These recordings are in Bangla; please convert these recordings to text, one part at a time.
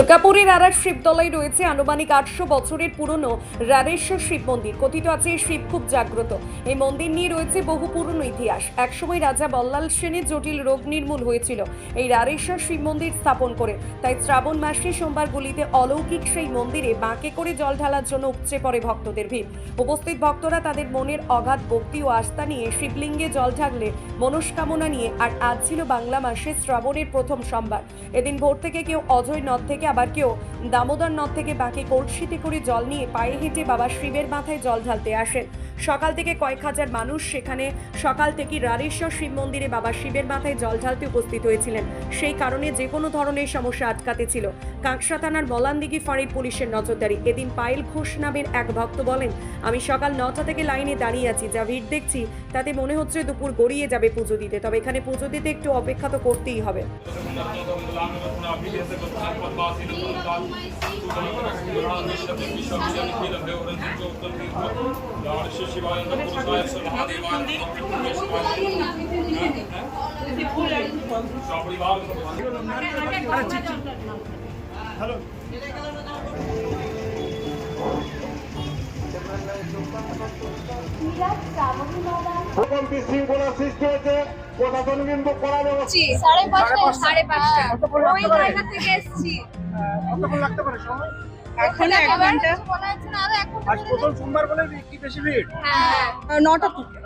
দুর্গাপুরের আরার শিবতলায় রয়েছে আনুমানিক আটশো বছরের পুরনো রারেশ্বর শিব মন্দির। কথিত আছে, শিব খুব জাগ্রত। এই মন্দির নিয়ে রয়েছে বহু পুরনো ইতিহাস। একসময় রাজা বল্লাল সেনের জটিল রোগ নির্মূল হয়েছিল। এই রারেশ্বর শিব মন্দির স্থাপন করে। তাই শ্রাবণ মাসে সোমবারগুলিতে অলৌকিক সেই মন্দিরে বাঁকে করে জল ঢালার জন্য উপচে পড়ে ভক্তদের ভিড়। উপস্থিত ভক্তরা তাদের মনের অগাধ ভক্তি ও আস্থা নিয়ে শিবলিঙ্গে জল ঢাকলে মনস্কামনা নিয়ে, আর আজ ছিল বাংলা মাসে শ্রাবণের প্রথম সোমবার। এদিন ভোর থেকে কেউ অজয় নদ থেকে আবার কেউ। দামোদর নদ থেকে বাকি কলসিতে করে জল নিয়ে পায়ে হেঁটে বাবা শিবের মাথায় জল ঢালতে আসেন। সকাল থেকে কয়েক হাজার মানুষ সেখানে, সকাল থেকে রারেশ্বর শিব মন্দিরে বাবা শিবের মাথায় জল ঢালতে উপস্থিত হয়েছিলেন। সেই কারণে যে কোনো ধরনের সমস্যা আটকাতে ছিল। কাঁকসা থানার মলানদিঘি ফাঁড়ির পুলিশের নজরদারি। এদিন পায়েল ঘোষ নামের এক ভক্ত বলেন, আমি সকাল নটা থেকে লাইনে দাঁড়িয়ে আছি, যা ভিড় দেখছি, তাতে মনে হচ্ছে দুপুর গড়িয়ে যাবে পুজো দিতে। তবে এখানে পুজো দিতে একটু অপেক্ষা তো করতেই হবে। বিশৃঙ্খলা সৃষ্টি হয়েছে। প্রশাসন কিন্তু করা ব্যবস্থা সাড়ে পাঁচটা সাড়ে পাঁচটা ওই জায়গা থেকে এসছি। কতক্ষণ লাগতে পারে সময়? এখন এক ঘণ্টা। মনে হচ্ছে না আরও এক ঘণ্টা আজ প্রথম সোমবার বলে কি বেশি ভিড়? হ্যাঁ। নটা থেকে।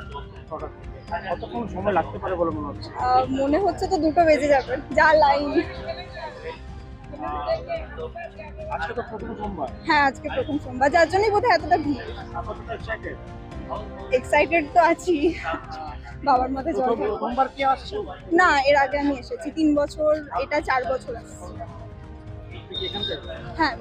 কতক্ষণ সময় লাগতে পারে বলে মনে হচ্ছে? মনে হচ্ছে তো দুটো বেজে যাবে যা লাইন। আজকে তো প্রথম সোমবার। হ্যাঁ আজকে প্রথম সোমবার যার জন্যই বোধহয় এতটা ভিড়। এক্সাইটেড তো আছি। বাবার জল কি না এর আগে আমি এসেছি তিন বছর এটা চার বছর থেকে হ্যাঁ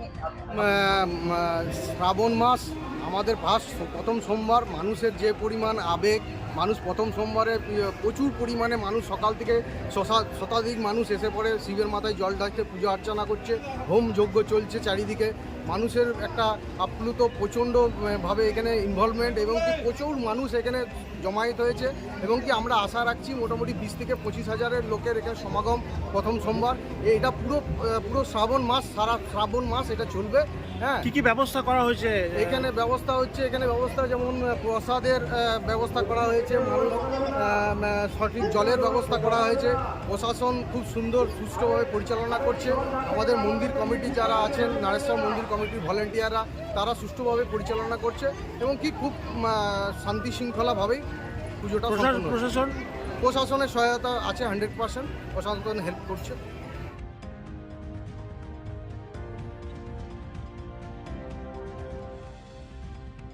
শ্রাবণ মাস আমাদের ফার্স্ট প্রথম সোমবার মানুষের যে পরিমাণ আবেগ মানুষ প্রথম সোমবারে প্রচুর পরিমাণে মানুষ সকাল থেকে শশা- শতাধিক মানুষ এসে পড়ে শিবের মাথায় জল ঢালছে পুজো অর্চনা করছে হোম যজ্ঞ চলছে চারিদিকে। মানুষের একটা আপ্লুত প্রচণ্ড আহ, ভাবে এখানে ইনভলভমেন্ট এবং কি প্রচুর মানুষ এখানে জমায়েত হয়েছে এবং কি আমরা আশা রাখছি মোটামুটি বিশ থেকে পঁচিশ হাজারের লোকের এখানে সমাগম প্রথম সোমবার। এটা পুরো পুরো শ্রাবণ মাস সারা শ্রাবণ মাস এটা চলবে হ্যাঁ। কী কী ব্যবস্থা করা হয়েছে? এখানে ব্যবস্থা হচ্ছে এখানে ব্যবস্থা যেমন প্রসাদের ব্যবস্থা করা হয়েছে সঠিক জলের ব্যবস্থা করা হয়েছে। প্রশাসন খুব সুন্দর সুষ্ঠুভাবে পরিচালনা করছে। আমাদের মন্দির কমিটি যারা আছেন নারেশ্বর মন্দির কমিটির ভলেন্টিয়াররা তারা সুষ্ঠুভাবে পরিচালনা করছে এবং কি খুব শান্তি শৃঙ্খলাভাবেই পুজোটা প্রশাসন প্রশাসন? প্রশাসনের সহায়তা আছে হান্ড্রেড পার্সেন্ট প্রশাসন হেল্প করছে।